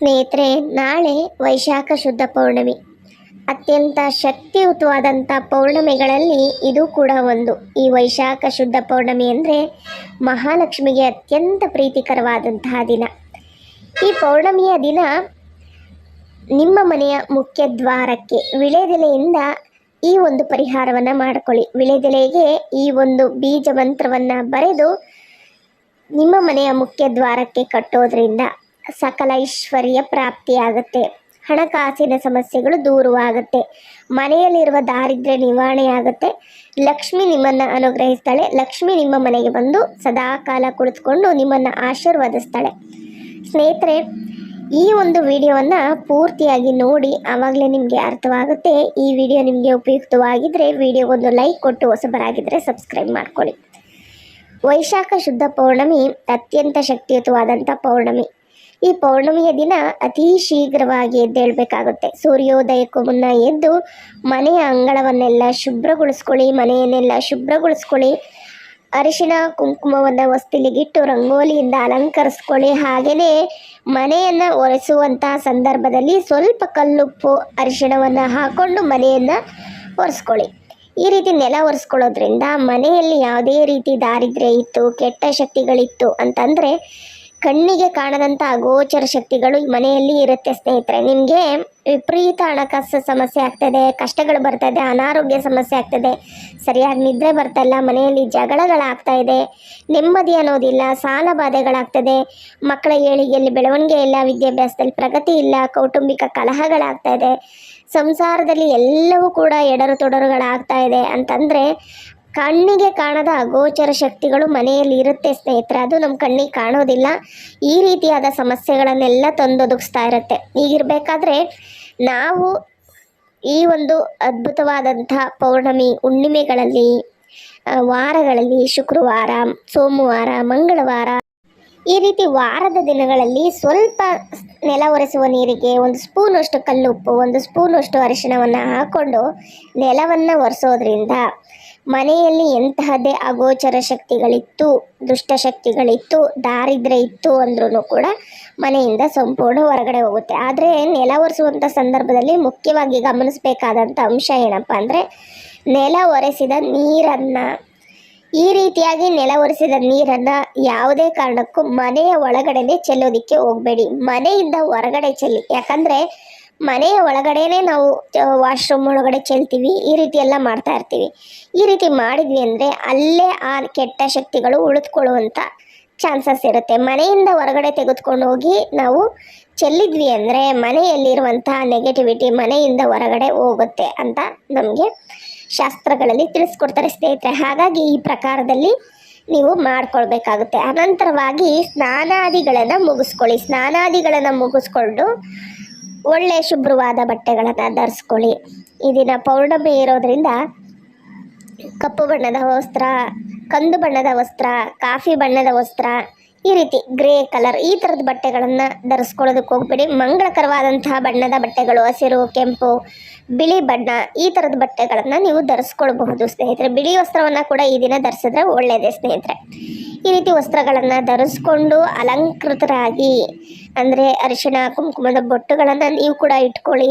ಸ್ನೇಹಿತರೆ, ನಾಳೆ ವೈಶಾಖ ಶುದ್ಧ ಪೌರ್ಣಮಿ. ಅತ್ಯಂತ ಶಕ್ತಿಯುತವಾದಂಥ ಪೌರ್ಣಮಿಗಳಲ್ಲಿ ಇದು ಕೂಡ ಒಂದು. ಈ ವೈಶಾಖ ಶುದ್ಧ ಪೌರ್ಣಮಿ ಅಂದರೆ ಮಹಾಲಕ್ಷ್ಮಿಗೆ ಅತ್ಯಂತ ಪ್ರೀತಿಕರವಾದಂತಹ ದಿನ. ಈ ಪೌರ್ಣಮಿಯ ದಿನ ನಿಮ್ಮ ಮನೆಯ ಮುಖ್ಯ ದ್ವಾರಕ್ಕೆ, ವಿಳೆದೆಲೆಯಿಂದ ಈ ಒಂದು ಪರಿಹಾರವನ್ನು ಮಾಡಿಕೊಳ್ಳಿ. ವಿಳೆದೆಲೆಗೆ ಈ ಒಂದು ಬೀಜ ಮಂತ್ರವನ್ನು ಬರೆದು ನಿಮ್ಮ ಮನೆಯ ಮುಖ್ಯ ದ್ವಾರಕ್ಕೆ ಕಟ್ಟೋದ್ರಿಂದ ಸಕಲ ಐಶ್ವರ್ಯ ಪ್ರಾಪ್ತಿಯಾಗುತ್ತೆ. ಹಣಕಾಸಿನ ಸಮಸ್ಯೆಗಳು ದೂರವಾಗುತ್ತೆ. ಮನೆಯಲ್ಲಿರುವ ದಾರಿದ್ರ್ಯ ನಿವಾರಣೆ ಆಗುತ್ತೆ ಲಕ್ಷ್ಮಿ ನಿಮ್ಮನ್ನು ಅನುಗ್ರಹಿಸ್ತಾಳೆ. ಲಕ್ಷ್ಮಿ ನಿಮ್ಮ ಮನೆಗೆ ಬಂದು ಸದಾ ಕಾಲ ಕುಳಿತುಕೊಂಡು ನಿಮ್ಮನ್ನು ಆಶೀರ್ವದಿಸ್ತಾಳೆ. ಸ್ನೇಹಿತರೆ, ಈ ಒಂದು ವಿಡಿಯೋವನ್ನು ಪೂರ್ತಿಯಾಗಿ ನೋಡಿ ಆವಾಗಲೇ ನಿಮಗೆ ಅರ್ಥವಾಗುತ್ತೆ. ಈ ವಿಡಿಯೋ ನಿಮಗೆ ಉಪಯುಕ್ತವಾಗಿದ್ದರೆ ವಿಡಿಯೋಗೊಂದು ಲೈಕ್ ಕೊಟ್ಟು ಹೊಸಬರಾಗಿದ್ದರೆ ಸಬ್ಸ್ಕ್ರೈಬ್ ಮಾಡ್ಕೊಳ್ಳಿ. ವೈಶಾಖ ಶುದ್ಧ ಪೌರ್ಣಮಿ ಅತ್ಯಂತ ಶಕ್ತಿಯುತವಾದಂಥ ಪೌರ್ಣಮಿ. ಈ ಪೌರ್ಣಮಿಯ ದಿನ ಅತಿ ಶೀಘ್ರವಾಗಿ ಎದ್ದೇಳಬೇಕಾಗುತ್ತೆ. ಸೂರ್ಯೋದಯಕ್ಕೂ ಮುನ್ನ ಎದ್ದು ಮನೆಯ ಅಂಗಳವನ್ನೆಲ್ಲ ಶುಭ್ರಗೊಳಿಸ್ಕೊಳ್ಳಿ, ಮನೆಯನ್ನೆಲ್ಲ ಶುಭ್ರಗೊಳಿಸ್ಕೊಳ್ಳಿ. ಅರಿಶಿನ, ಕುಂಕುಮವನ್ನು ವಸ್ತಿಲಿಗಿಟ್ಟು ರಂಗೋಲಿಯಿಂದ ಅಲಂಕರಿಸ್ಕೊಳ್ಳಿ. ಹಾಗೆಯೇ ಮನೆಯನ್ನು ಒರೆಸುವಂತಹ ಸಂದರ್ಭದಲ್ಲಿ ಸ್ವಲ್ಪ ಕಲ್ಲುಪ್ಪು, ಅರಿಶಿಣವನ್ನು ಹಾಕ್ಕೊಂಡು ಮನೆಯನ್ನು ಒರೆಸ್ಕೊಳ್ಳಿ. ಈ ರೀತಿ ನೆಲ ಒರೆಸ್ಕೊಳ್ಳೋದ್ರಿಂದ ಮನೆಯಲ್ಲಿ ಯಾವುದೇ ರೀತಿ ದಾರಿದ್ರ್ಯ ಇತ್ತು, ಕೆಟ್ಟ ಶಕ್ತಿಗಳಿತ್ತು ಅಂತಂದರೆ ಕಣ್ಣಿಗೆ ಕಾಣದಂಥ ಅಗೋಚರ ಶಕ್ತಿಗಳು ಮನೆಯಲ್ಲಿ ಇರುತ್ತೆ, ಸ್ನೇಹಿತರೆ. ನಿಮಗೆ ವಿಪರೀತ ಹಣಕಾಸು ಸಮಸ್ಯೆ ಆಗ್ತದೆ, ಕಷ್ಟಗಳು ಬರ್ತದೆ ಅನಾರೋಗ್ಯ ಸಮಸ್ಯೆ ಆಗ್ತದೆ. ಸರಿಯಾಗಿ ನಿದ್ರೆ ಬರ್ತಾಯಿಲ್ಲ ಮನೆಯಲ್ಲಿ ಜಗಳಗಳಾಗ್ತಾ ಇದೆ, ನೆಮ್ಮದಿ ಅನ್ನೋದಿಲ್ಲ, ಸಾಲ ಬಾಧೆಗಳಾಗ್ತದೆ. ಮಕ್ಕಳ ಏಳಿಗೆಯಲ್ಲಿ ಬೆಳವಣಿಗೆ ಇಲ್ಲ, ವಿದ್ಯಾಭ್ಯಾಸದಲ್ಲಿ ಪ್ರಗತಿ ಇಲ್ಲ, ಕೌಟುಂಬಿಕ ಕಲಹಗಳಾಗ್ತಾ ಇದೆ. ಸಂಸಾರದಲ್ಲಿ ಎಲ್ಲವೂ ಕೂಡ ಎಡರು ತೊಡರುಗಳಾಗ್ತಾ ಇದೆ ಅಂತಂದರೆ ಕಣ್ಣಿಗೆ ಕಾಣದ ಅಗೋಚರ ಶಕ್ತಿಗಳು ಮನೆಯಲ್ಲಿ ಇರುತ್ತೆ ಸ್ನೇಹಿತರೆ, ಅದು ನಮ್ಮ ಕಣ್ಣಿಗೆ ಕಾಣೋದಿಲ್ಲ. ಈ ರೀತಿಯಾದ ಸಮಸ್ಯೆಗಳನ್ನೆಲ್ಲ ತಂದೊದಗಿಸ್ತಾ ಇರುತ್ತೆ. ಈಗಿರಬೇಕಾದ್ರೆ ನಾವು ಈ ಒಂದು ಅದ್ಭುತವಾದಂಥ ಪೌರ್ಣಮಿ ಹುಣ್ಣಿಮೆಗಳಲ್ಲಿ ವಾರಗಳಲ್ಲಿ, ಶುಕ್ರವಾರ, ಸೋಮವಾರ, ಮಂಗಳವಾರ, ಈ ರೀತಿ ವಾರದ ದಿನಗಳಲ್ಲಿ ಸ್ವಲ್ಪ ನೆಲ ಒರೆಸುವ ನೀರಿಗೆ, ಒಂದು ಸ್ಪೂನಷ್ಟು ಕಲ್ಲುಪ್ಪು, ಒಂದು ಸ್ಪೂನಷ್ಟು ಅರಿಶಿಣವನ್ನು ಹಾಕ್ಕೊಂಡು ನೆಲವನ್ನು ಒರೆಸೋದ್ರಿಂದ ಮನೆಯಲ್ಲಿ ಎಂತಹದ್ದೇ ಅಗೋಚರ ಶಕ್ತಿಗಳಿತ್ತು ದುಷ್ಟಶಕ್ತಿಗಳಿತ್ತು ದಾರಿದ್ರ್ಯ ಇತ್ತು ಅಂದ್ರೂ ಕೂಡ ಮನೆಯಿಂದ ಸಂಪೂರ್ಣ ಹೊರಗಡೆ ಹೋಗುತ್ತೆ. ಆದರೆ ನೆಲ ಒರೆಸುವಂಥ ಸಂದರ್ಭದಲ್ಲಿ ಮುಖ್ಯವಾಗಿ ಗಮನಿಸಬೇಕಾದಂಥ ಅಂಶ ಏನಪ್ಪ ಅಂದರೆ ನೆಲ ಒರೆಸಿದ ನೀರನ್ನು, ಈ ರೀತಿಯಾಗಿ ನೆಲ ಒರೆಸಿದ ನೀರನ್ನು ಯಾವುದೇ ಕಾರಣಕ್ಕೂ ಮನೆಯ ಒಳಗಡೆನೆ ಚೆಲ್ಲೋದಿಕ್ಕೆ ಹೋಗಬೇಡಿ. ಮನೆಯಿಂದ ಹೊರಗಡೆ ಚೆಲ್ಲಿ, ಯಾಕಂದರೆ ಮನೆಯ ಒಳಗಡೆನೆ ನಾವು ವಾಶ್ರೂಮ್ ಒಳಗಡೆ ಚೆಲ್ತೀವಿ, ಈ ರೀತಿ ಎಲ್ಲ ಮಾಡ್ತಾ ಇರ್ತೀವಿ. ಈ ರೀತಿ ಮಾಡಿದ್ವಿ ಅಂದರೆ ಅಲ್ಲೇ ಆ ಕೆಟ್ಟ ಶಕ್ತಿಗಳು ಉಳಿದುಕೊಳ್ಳುವಂಥ ಚಾನ್ಸಸ್ ಇರುತ್ತೆ. ಮನೆಯಿಂದ ಹೊರಗಡೆ ತೆಗೆದುಕೊಂಡು ಹೋಗಿ ನಾವು ಚೆಲ್ಲಿದ್ವಿ ಅಂದರೆ ಮನೆಯಲ್ಲಿರುವಂತಹ ನೆಗೆಟಿವಿಟಿ ಮನೆಯಿಂದ ಹೊರಗಡೆ ಹೋಗುತ್ತೆ ಅಂತ ನಮಗೆ ಶಾಸ್ತ್ರಗಳಲ್ಲಿ ತಿಳಿಸ್ಕೊಡ್ತಾರೆ ಸ್ನೇಹಿತರೆ. ಹಾಗಾಗಿ ಈ ಪ್ರಕಾರದಲ್ಲಿ ನೀವು ಮಾಡ್ಕೊಳ್ಬೇಕಾಗುತ್ತೆ. ಅನಂತರವಾಗಿ ಸ್ನಾನಾದಿಗಳನ್ನು ಮುಗಿಸ್ಕೊಳ್ಳಿ. ಸ್ನಾನಾದಿಗಳನ್ನು ಮುಗಿಸ್ಕೊಂಡು ಒಳ್ಳೆ ಶುಭ್ರವಾದ ಬಟ್ಟೆಗಳನ್ನು ಧರಿಸ್ಕೊಳ್ಳಿ. ಈ ದಿನ ಪೌರ್ಣಮಿ ಇರೋದ್ರಿಂದ ಕಪ್ಪು ಬಣ್ಣದ ವಸ್ತ್ರ, ಕಂದು ಬಣ್ಣದ ವಸ್ತ್ರ, ಕಾಫಿ ಬಣ್ಣದ ವಸ್ತ್ರ, ಈ ರೀತಿ ಗ್ರೇ ಕಲರ್ ಈ ಥರದ ಬಟ್ಟೆಗಳನ್ನು ಧರಿಸ್ಕೊಳ್ಳೋದಕ್ಕೆ ಹೋಗ್ಬೇಡಿ. ಮಂಗಳಕರವಾದಂತಹ ಬಣ್ಣದ ಬಟ್ಟೆಗಳು, ಹಸಿರು, ಕೆಂಪು, ಬಿಳಿ ಬಣ್ಣ ಈ ಥರದ ಬಟ್ಟೆಗಳನ್ನು ನೀವು ಧರಿಸ್ಕೊಳ್ಬಹುದು ಸ್ನೇಹಿತರೆ. ಬಿಳಿ ವಸ್ತ್ರವನ್ನು ಕೂಡ ಈ ದಿನ ಧರಿಸಿದ್ರೆ ಒಳ್ಳೆಯದೇ ಸ್ನೇಹಿತರೆ. ಈ ರೀತಿ ವಸ್ತ್ರಗಳನ್ನು ಧರಿಸ್ಕೊಂಡು ಅಲಂಕೃತರಾಗಿ ಅಂದರೆ ಅರಿಶಿಣ, ಕುಂಕುಮದ ಬೊಟ್ಟುಗಳನ್ನು ನೀವು ಕೂಡ ಇಟ್ಕೊಳ್ಳಿ.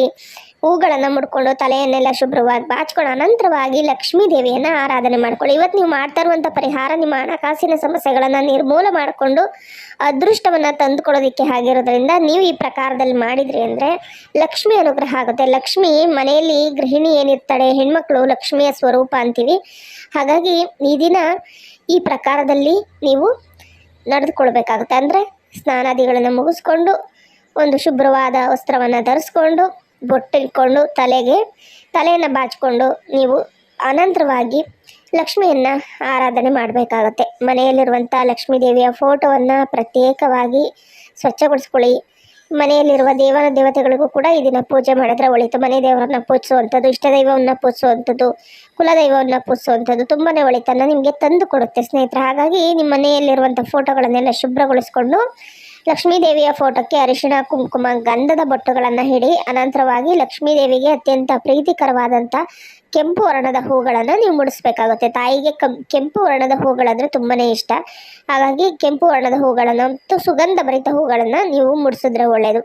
ಹೂಗಳನ್ನು ಮುಡ್ಕೊಂಡು ತಲೆಯನ್ನೆಲ್ಲ ಶುಭ್ರವಾಗಿ ಬಾಚ್ಕೊಂಡು ಅನಂತರವಾಗಿ ಲಕ್ಷ್ಮೀ ದೇವಿಯನ್ನು ಆರಾಧನೆ ಮಾಡ್ಕೊಳ್ಳಿ. ಇವತ್ತು ನೀವು ಮಾಡ್ತಾ ಇರುವಂಥ ಪರಿಹಾರ ನಿಮ್ಮ ಹಣಕಾಸಿನ ಸಮಸ್ಯೆಗಳನ್ನು ನಿರ್ಮೂಲ ಮಾಡಿಕೊಂಡು ಅದೃಷ್ಟವನ್ನು ತಂದುಕೊಡೋದಕ್ಕೆ ಆಗಿರೋದ್ರಿಂದ ನೀವು ಈ ಪ್ರಕಾರದಲ್ಲಿ ಮಾಡಿದ್ರಿ ಅಂದರೆ ಲಕ್ಷ್ಮಿ ಅನುಗ್ರಹ ಆಗುತ್ತೆ. ಲಕ್ಷ್ಮಿ ಮನೆಯಲ್ಲಿ ಗೃಹಿಣಿ ಏನಿರ್ತಾಳೆ, ಹೆಣ್ಮಕ್ಳು ಲಕ್ಷ್ಮಿಯ ಸ್ವರೂಪ ಅಂತೀವಿ. ಹಾಗಾಗಿ ಈ ದಿನ ಈ ಪ್ರಕಾರದಲ್ಲಿ ನೀವು ನಡೆದುಕೊಳ್ಬೇಕಾಗುತ್ತೆ. ಅಂದರೆ ಸ್ನಾನಾದಿಗಳನ್ನು ಮುಗಿಸ್ಕೊಂಡು ಒಂದು ಶುಭ್ರವಾದ ವಸ್ತ್ರವನ್ನು ಧರಿಸ್ಕೊಂಡು ಬೊಟ್ಟಿಟ್ಕೊಂಡು ತಲೆಗೆ, ತಲೆಯನ್ನು ಬಾಚಿಕೊಂಡು ನೀವು ಅನಂತರವಾಗಿ ಲಕ್ಷ್ಮಿಯನ್ನು ಆರಾಧನೆ ಮಾಡಬೇಕಾಗತ್ತೆ. ಮನೆಯಲ್ಲಿರುವಂಥ ಲಕ್ಷ್ಮೀ ದೇವಿಯ ಫೋಟೋವನ್ನು ಪ್ರತ್ಯೇಕವಾಗಿ ಸ್ವಚ್ಛಗೊಳಿಸ್ಕೊಳ್ಳಿ. ಮನೆಯಲ್ಲಿರುವ ದೇವರ ದೇವತೆಗಳಿಗೂ ಕೂಡ ಈ ದಿನ ಪೂಜೆ ಮಾಡಿದ್ರೆ ಒಳಿತು. ಮನೆ ದೇವರನ್ನ ಪೂಜಿಸುವಂಥದ್ದು, ಇಷ್ಟ ದೈವವನ್ನು ಪೂಜಿಸುವಂಥದ್ದು ಕುಲದೈವವನ್ನು ಪೂಜಿಸುವಂಥದ್ದು ತುಂಬಾ ಒಳಿತನ್ನು ನಿಮಗೆ ತಂದು ಕೊಡುತ್ತೆ ಸ್ನೇಹಿತರೆ. ಹಾಗಾಗಿ ನಿಮ್ಮ ಮನೆಯಲ್ಲಿರುವಂಥ ಫೋಟೋಗಳನ್ನೆಲ್ಲ ಶುಭ್ರಗೊಳಿಸ್ಕೊಂಡು ಲಕ್ಷ್ಮೀ ದೇವಿಯ ಫೋಟೋಕ್ಕೆ ಅರಿಶಿಣ, ಕುಂಕುಮ, ಗಂಧದ ಬೊಟ್ಟುಗಳನ್ನು ಹಿಡಿ ಅನಂತರವಾಗಿ ಲಕ್ಷ್ಮೀ ದೇವಿಗೆ ಅತ್ಯಂತ ಪ್ರೀತಿಕರವಾದಂಥ ಕೆಂಪು ವರ್ಣದ ಹೂಗಳನ್ನು ನೀವು ಮುಡಿಸ್ಬೇಕಾಗುತ್ತೆ. ತಾಯಿಗೆ ಕೆಂಪು ವರ್ಣದ ಹೂಗಳಂದರೆ ತುಂಬಾ ಇಷ್ಟ. ಹಾಗಾಗಿ ಕೆಂಪು ವರ್ಣದ ಹೂಗಳನ್ನು ಮತ್ತು ಸುಗಂಧ ಭರಿತ ಹೂಗಳನ್ನು ನೀವು ಮುಡಿಸಿದ್ರೆ ಒಳ್ಳೆಯದು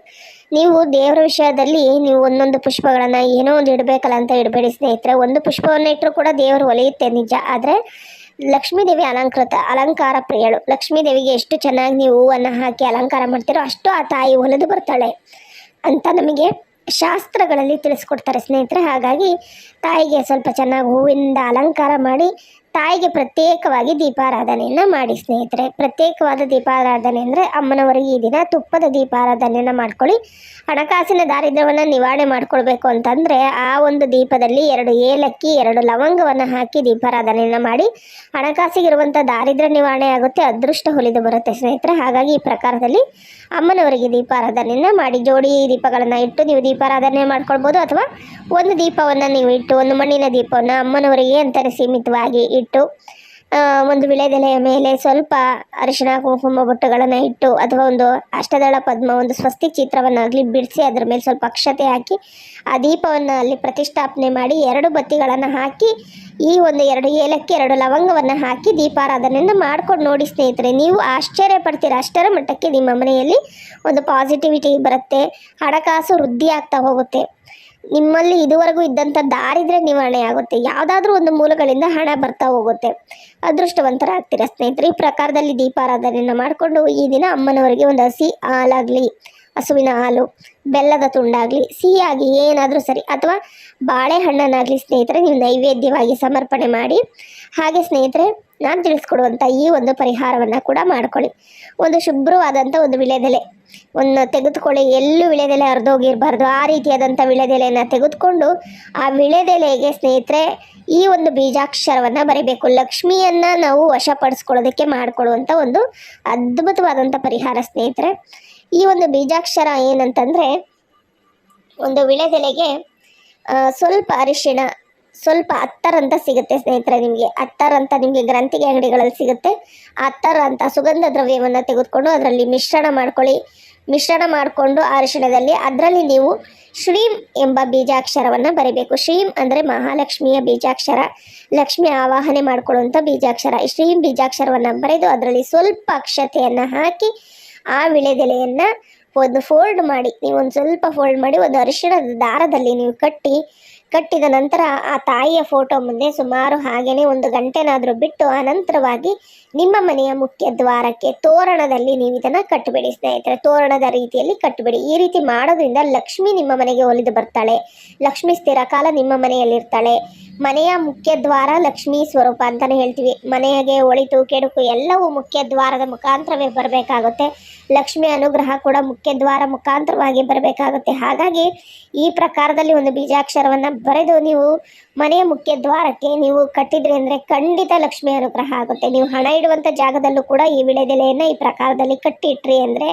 ನೀವು ದೇವರ ವಿಷಯದಲ್ಲಿ ನೀವು ಒಂದೊಂದು ಪುಷ್ಪಗಳನ್ನು ಏನೋ ಒಂದು ಇಡಬೇಕಲ್ಲ ಅಂತ ಇಡಬೇಡಿ ಸ್ನೇಹಿತರೆ. ಒಂದು ಪುಷ್ಪವನ್ನು ಇಟ್ಟರೂ ಕೂಡ ದೇವರು ಒಲಿಯುತ್ತೆ ನಿಜ. ಆದರೆ ಲಕ್ಷ್ಮೀ ದೇವಿ ಅಲಂಕೃತ, ಅಲಂಕಾರ ಪ್ರಿಯಳು. ಲಕ್ಷ್ಮೀ ದೇವಿಗೆ ಎಷ್ಟು ಚೆನ್ನಾಗಿ ನೀವು ಹೂವನ್ನು ಹಾಕಿ ಅಲಂಕಾರ ಮಾಡ್ತೀರೋ ಅಷ್ಟು ಆ ತಾಯಿ ಹೊಲಿದು ಬರ್ತಾಳೆ. ಅಂತ ನಮಗೆ ಶಾಸ್ತ್ರಗಳಲ್ಲಿ ತಿಳಿಸ್ಕೊಡ್ತಾರೆ ಸ್ನೇಹಿತರೆ. ಹಾಗಾಗಿ ತಾಯಿಗೆ ಸ್ವಲ್ಪ ಚೆನ್ನಾಗಿ ಹೂವಿಂದ ಅಲಂಕಾರ ಮಾಡಿ ತಾಯಿಗೆ ಪ್ರತ್ಯೇಕವಾಗಿ ದೀಪಾರಾಧನೆಯನ್ನು ಮಾಡಿ, ಸ್ನೇಹಿತರೆ. ಪ್ರತ್ಯೇಕವಾದ ದೀಪಾರಾಧನೆ ಅಂದರೆ ಅಮ್ಮನವರಿಗೆ ಈ ದಿನ ತುಪ್ಪದ ದೀಪಾರಾಧನೆಯನ್ನು ಮಾಡ್ಕೊಳ್ಳಿ. ಹಣಕಾಸಿನ ದಾರಿದ್ರ್ಯವನ್ನು ನಿವಾರಣೆ ಮಾಡ್ಕೊಳ್ಬೇಕು ಅಂತಂದರೆ ಆ ಒಂದು ದೀಪದಲ್ಲಿ ಎರಡು ಏಲಕ್ಕಿ, ಎರಡು ಲವಂಗವನ್ನು ಹಾಕಿ ದೀಪಾರಾಧನೆಯನ್ನು ಮಾಡಿ. ಹಣಕಾಸಿಗಿರುವಂಥ ದಾರಿದ್ರ್ಯ ನಿವಾರಣೆ ಆಗುತ್ತೆ, ಅದೃಷ್ಟ ಹೊಲಿದು ಬರುತ್ತೆ ಸ್ನೇಹಿತರೆ. ಹಾಗಾಗಿ ಈ ಪ್ರಕಾರದಲ್ಲಿ ಅಮ್ಮನವರಿಗೆ ದೀಪಾರಾಧನೆಯನ್ನು ಮಾಡಿ. ಜೋಡಿ ದೀಪಗಳನ್ನು ಇಟ್ಟು ನೀವು ದೀಪಾರಾಧನೆ ಮಾಡ್ಕೊಳ್ಬೋದು ಅಥವಾ ಒಂದು ದೀಪವನ್ನು ನೀವು ಇಟ್ಟು ಒಂದು ಮಣ್ಣಿನ ದೀಪವನ್ನು ಅಮ್ಮನವರಿಗೆ ಅಂತಲೇ ಸೀಮಿತವಾಗಿ ಇಟ್ಟು ಆ, ಒಂದು ವಿಳೆದೆಲೆಯ ಮೇಲೆ ಸ್ವಲ್ಪ ಅರಿಶಿಣ ಕುಂಕುಮ ಬೊಟ್ಟುಗಳನ್ನು ಇಟ್ಟು ಅಥವಾ ಒಂದು ಅಷ್ಟದಳ ಪದ್ಮ ಒಂದು ಸ್ವಸ್ತಿಕ್ ಚಿತ್ರವನ್ನಾಗಲಿ ಬಿಡಿಸಿ ಅದರ ಮೇಲೆ ಸ್ವಲ್ಪ ಅಕ್ಷತೆ ಹಾಕಿ ಆ ದೀಪವನ್ನು ಅಲ್ಲಿ ಪ್ರತಿಷ್ಠಾಪನೆ ಮಾಡಿ ಎರಡು ಬತ್ತಿಗಳನ್ನು ಹಾಕಿ ಈ ಒಂದು ಎರಡು ಏಲಕ್ಕಿ ಎರಡು ಲವಂಗವನ್ನು ಹಾಕಿ ದೀಪಾರಾಧನೆಯನ್ನು ಮಾಡ್ಕೊಂಡು ನೋಡಿ ಸ್ನೇಹಿತರೆ ನೀವು ಆಶ್ಚರ್ಯ ಪಡ್ತೀರ? ಅಷ್ಟರ ಮಟ್ಟಕ್ಕೆ ನಿಮ್ಮ ಮನೆಯಲ್ಲಿ ಒಂದು ಪಾಸಿಟಿವಿಟಿ ಬರುತ್ತೆ ಹಣಕಾಸು ವೃದ್ಧಿ ಆಗ್ತಾ ಹೋಗುತ್ತೆ. ನಿಮ್ಮಲ್ಲಿ ಇದುವರೆಗೂ ಇದ್ದಂಥ ದಾರಿದ್ರೆ ನಿವಾರಣೆ ಆಗುತ್ತೆ. ಯಾವುದಾದ್ರೂ ಒಂದು ಮೂಲಗಳಿಂದ ಹಣ ಬರ್ತಾ ಹೋಗುತ್ತೆ. ಅದೃಷ್ಟವಂತರ ಆಗ್ತೀರಾ ಸ್ನೇಹಿತರೆ. ಈ ಪ್ರಕಾರದಲ್ಲಿ ದೀಪಾರಾಧನೆಯನ್ನು ಮಾಡಿಕೊಂಡು ಈ ದಿನ ಅಮ್ಮನವರಿಗೆ ಒಂದು ಹಸಿ ಹಾಲಾಗಲಿ. ಹಸುವಿನ ಹಾಲು, ಬೆಲ್ಲದ ತುಂಡಾಗಲಿ, ಸಿಹಿಯಾಗಿ ಏನಾದರೂ ಸರಿ ಅಥವಾ ಬಾಳೆಹಣ್ಣನ್ನಾಗಲಿ ಸ್ನೇಹಿತರೆ ನೀವು ನೈವೇದ್ಯವಾಗಿ ಸಮರ್ಪಣೆ ಮಾಡಿ, ಹಾಗೆ ಸ್ನೇಹಿತರೆ ನಾನು ತಿಳಿಸ್ಕೊಡುವಂಥ ಈ ಒಂದು ಪರಿಹಾರವನ್ನು ಕೂಡ ಮಾಡ್ಕೊಳ್ಳಿ. ಒಂದು ಶುಭ್ರವಾದಂಥ ಒಂದು ವಿಳೆದೆಲೆ, ಒಂದು ತೆಗೆದುಕೊಳ್ಳಿ. ಎಲ್ಲೂ ವಿಳೆದೆಲೆ ಹರಿದೋಗಿರಬಾರ್ದು. ಆ ರೀತಿಯಾದಂಥ ವಿಳೆದೆಲೆಯನ್ನು ತೆಗೆದುಕೊಂಡು ಆ ವಿಳೆದೆಲೆಗೆ ಸ್ನೇಹಿತರೆ ಈ ಒಂದು ಬೀಜಾಕ್ಷರವನ್ನು ಬರೀಬೇಕು. ಲಕ್ಷ್ಮಿಯನ್ನು ನಾವು ವಶಪಡಿಸ್ಕೊಳ್ಳೋದಕ್ಕೆ ಮಾಡಿಕೊಳ್ಳುವಂಥ ಒಂದು ಅದ್ಭುತವಾದಂಥ ಪರಿಹಾರ ಸ್ನೇಹಿತರೆ. ಈ ಒಂದು ಬೀಜಾಕ್ಷರ ಏನಂತಂದರೆ, ಒಂದು ವಿಳೆದೆಲೆಗೆ ಸ್ವಲ್ಪ ಅರಿಶಿಣ, ಸ್ವಲ್ಪ ಅತ್ತರ್ ಅಂತ ಸಿಗುತ್ತೆ ಸ್ನೇಹಿತರೆ ನಿಮಗೆ. ಅತ್ತರ್ ಅಂತ ನಿಮಗೆ ಗ್ರಂಥಿಗೆ ಅಂಗಡಿಗಳಲ್ಲಿ ಸಿಗುತ್ತೆ. ಅತ್ತರ್ ಅಂತ ಸುಗಂಧ ದ್ರವ್ಯವನ್ನು ತೆಗೆದುಕೊಂಡು ಅದರಲ್ಲಿ ಮಿಶ್ರಣ ಮಾಡ್ಕೊಳ್ಳಿ. ಮಿಶ್ರಣ ಮಾಡಿಕೊಂಡು ಅರಿಶಿಣದಲ್ಲಿ ಅದರಲ್ಲಿ ನೀವು ಶ್ರೀಂ ಎಂಬ ಬೀಜಾಕ್ಷರವನ್ನು ಬರೀಬೇಕು. ಶ್ರೀಂ ಅಂದರೆ ಮಹಾಲಕ್ಷ್ಮಿಯ ಬೀಜಾಕ್ಷರ. ಲಕ್ಷ್ಮಿ ಆವಾಹನೆ ಮಾಡಿಕೊಳ್ಳುವಂಥ ಬೀಜಾಕ್ಷರ. ಈ ಶ್ರೀಂ ಬೀಜಾಕ್ಷರವನ್ನು ಬರೆದು ಅದರಲ್ಲಿ ಸ್ವಲ್ಪ ಅಕ್ಷತೆಯನ್ನು ಹಾಕಿ ಆ ವಿಳೆದೆಲೆಯನ್ನ ಒಂದು ಫೋಲ್ಡ್ ಮಾಡಿ ನೀವು ಒಂದು ಸ್ವಲ್ಪ ಫೋಲ್ಡ್ ಮಾಡಿ, ಒಂದು ಅರಿಶಿಣದ ದಾರದಲ್ಲಿ ನೀವು ಕಟ್ಟಿ ಕಟ್ಟಿದ ನಂತರ ಆ ತಾಯಿಯ ಫೋಟೋ ಮುಂದೆ ಸುಮಾರು ಹಾಗೆಯೇ ಒಂದು ಗಂಟೆನಾದರೂ ಬಿಟ್ಟು ಅನಂತರವಾಗಿ ನಿಮ್ಮ ಮನೆಯ ಮುಖ್ಯ ದ್ವಾರಕ್ಕೆ ತೋರಣದಲ್ಲಿ ನೀವು ಇದನ್ನು ಕಟ್ಟಬೇಡಿ, ಸ್ನೇಹಿತರೆ. ತೋರಣದ ರೀತಿಯಲ್ಲಿ ಕಟ್ಟಬೇಡಿ. ಈ ರೀತಿ ಮಾಡೋದ್ರಿಂದ ಲಕ್ಷ್ಮಿ ನಿಮ್ಮ ಮನೆಗೆ ಒಲಿದು ಬರ್ತಾಳೆ. ಲಕ್ಷ್ಮಿ ಸ್ಥಿರಕಾಲ ನಿಮ್ಮ ಮನೆಯಲ್ಲಿರ್ತಾಳೆ. ಮನೆಯ ಮುಖ್ಯ ದ್ವಾರ ಲಕ್ಷ್ಮಿ ಸ್ವರೂಪ ಅಂತಲೇ ಹೇಳ್ತೀವಿ. ಮನೆಯಗೆ ಒಳಿತು, ಕೆಡುಕು ಎಲ್ಲವೂ ಮುಖ್ಯ ದ್ವಾರದ ಮುಖಾಂತರವೇ ಬರಬೇಕಾಗುತ್ತೆ. ಲಕ್ಷ್ಮಿ ಅನುಗ್ರಹ ಕೂಡ ಮುಖ್ಯ ದ್ವಾರ ಮುಖಾಂತರವಾಗಿ ಬರಬೇಕಾಗುತ್ತೆ. ಹಾಗಾಗಿ ಈ ಪ್ರಕಾರದಲ್ಲಿ ಒಂದು ಬೀಜಾಕ್ಷರವನ್ನು ಬರೆದು ನೀವು ಮನೆಯ ಮುಖ್ಯ ದ್ವಾರಕ್ಕೆ ನೀವು ಕಟ್ಟಿದ್ರಿ ಅಂದ್ರೆ ಖಂಡಿತ ಲಕ್ಷ್ಮಿ ಅನುಗ್ರಹ ಆಗುತ್ತೆ. ನೀವು ಹಣ ಇಡುವಂತ ಜಾಗದಲ್ಲೂ ಕೂಡ ಈ ವಿಳೆದೆಲೆಯನ್ನ ಈ ಪ್ರಕಾರದಲ್ಲಿ ಕಟ್ಟಿಟ್ರಿ ಅಂದ್ರೆ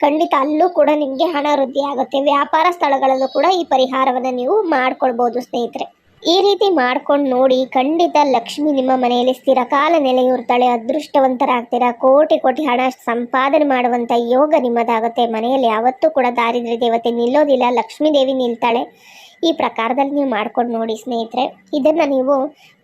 ಖಂಡಿತ ಅಲ್ಲೂ ಕೂಡ ನಿಮಗೆ ಹಣ ವೃದ್ಧಿ ಆಗುತ್ತೆ. ವ್ಯಾಪಾರ ಸ್ಥಳಗಳಲ್ಲೂ ಕೂಡ ಈ ಪರಿಹಾರವನ್ನು ನೀವು ಮಾಡ್ಕೊಳ್ಬೋದು ಸ್ನೇಹಿತರೆ. ಈ ರೀತಿ ಮಾಡ್ಕೊಂಡು ನೋಡಿ ಖಂಡಿತ ಲಕ್ಷ್ಮಿ ನಿಮ್ಮ ಮನೆಯಲ್ಲಿ ಸ್ಥಿರಕಾಲ ನೆಲೆಯೂರ್ತಾಳೆ, ಅದೃಷ್ಟವಂತರಾಗ್ತೀರಾ, ಕೋಟಿ ಕೋಟಿ ಹಣ ಸಂಪಾದನೆ ಮಾಡುವಂತ ಯೋಗ ನಿಮ್ಮದಾಗುತ್ತೆ. ಮನೆಯಲ್ಲಿ ಯಾವತ್ತೂ ಕೂಡ ದಾರಿದ್ರ್ಯ ದೇವತೆ ನಿಲ್ಲೋದಿಲ್ಲ ಲಕ್ಷ್ಮೀ ದೇವಿ ನಿಲ್ತಾಳೆ. ಈ ಪ್ರಕಾರದಲ್ಲಿ ನೀವು ಮಾಡ್ಕೊಂಡು ನೋಡಿ ಸ್ನೇಹಿತರೆ. ಇದನ್ನು ನೀವು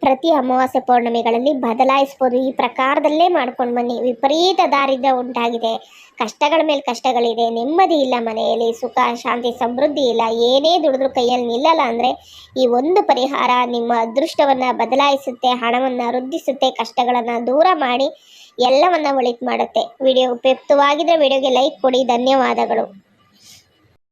ಪ್ರತಿ ಅಮಾವಾಸ್ಯೆ ಪೌರ್ಣಮಿಗಳಲ್ಲಿ ಬದಲಾಯಿಸ್ಬೋದು. ಈ ಪ್ರಕಾರದಲ್ಲೇ ಮಾಡ್ಕೊಂಡು ಬನ್ನಿ. ವಿಪರೀತ ದಾರಿದ್ರ್ಯ ಉಂಟಾಗಿದೆ. ಕಷ್ಟಗಳ ಮೇಲೆ ಕಷ್ಟಗಳಿದೆ. ನೆಮ್ಮದಿ ಇಲ್ಲ ಮನೆಯಲ್ಲಿ. ಸುಖ, ಶಾಂತಿ, ಸಮೃದ್ಧಿ ಇಲ್ಲ. ಏನೇ ದುಡಿದ್ರೂ ಕೈಯಲ್ಲಿ ನಿಲ್ಲಲ್ಲ ಅಂದರೆ ಈ ಒಂದು ಪರಿಹಾರ ನಿಮ್ಮ ಅದೃಷ್ಟವನ್ನು ಬದಲಾಯಿಸುತ್ತೆ, ಹಣವನ್ನು ವೃದ್ಧಿಸುತ್ತೆ, ಕಷ್ಟಗಳನ್ನು ದೂರ ಮಾಡಿ ಎಲ್ಲವನ್ನು ಒಳಿತು ಮಾಡುತ್ತೆ. ವಿಡಿಯೋ ಉಪಯುಕ್ತವಾಗಿದ್ದರೆ ವಿಡಿಯೋಗೆ ಲೈಕ್ ಕೊಡಿ. ಧನ್ಯವಾದಗಳು.